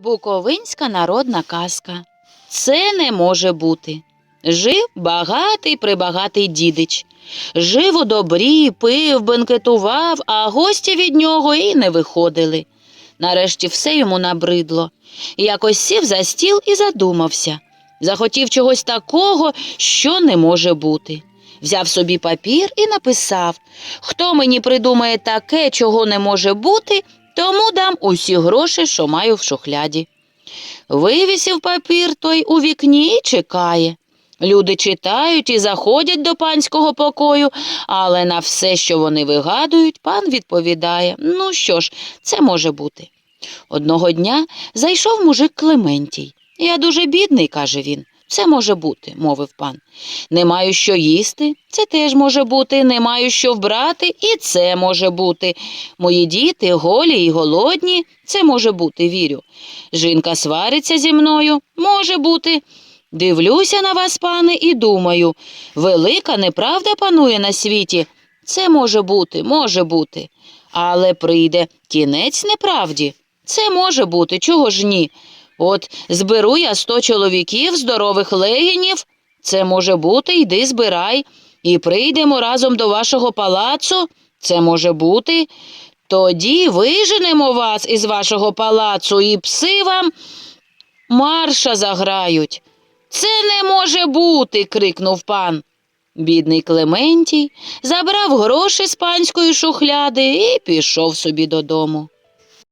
Буковинська народна казка. Це не може бути. Жив багатий прибагатий дідич. Жив у добрі, пив, бенкетував, а гості від нього і не виходили. Нарешті все йому набридло. Якось сів за стіл і задумався. Захотів чогось такого, що не може бути. Взяв собі папір і написав Хто мені придумає таке, чого не може бути, тому дам усі гроші, що маю в шухляді. Вивісив папір той у вікні чекає. Люди читають і заходять до панського покою, але на все, що вони вигадують, пан відповідає ну що ж, це може бути. Одного дня зайшов мужик Клементій. Я дуже бідний, каже він. Це може бути, мовив пан. Не маю що їсти, це теж може бути, не маю що вбрати, і це може бути. Мої діти голі і голодні, це може бути, вірю. Жінка свариться зі мною, може бути. Дивлюся на вас, пане, і думаю, велика неправда панує на світі. Це може бути, може бути. Але прийде кінець неправді. Це може бути, чого ж ні? От зберу я сто чоловіків, здорових легінів. Це може бути, йди збирай. І прийдемо разом до вашого палацу. Це може бути. Тоді виженемо вас із вашого палацу, і пси вам марша заграють. Це не може бути. крикнув пан. Бідний Клементій забрав гроші з панської шухляди і пішов собі додому.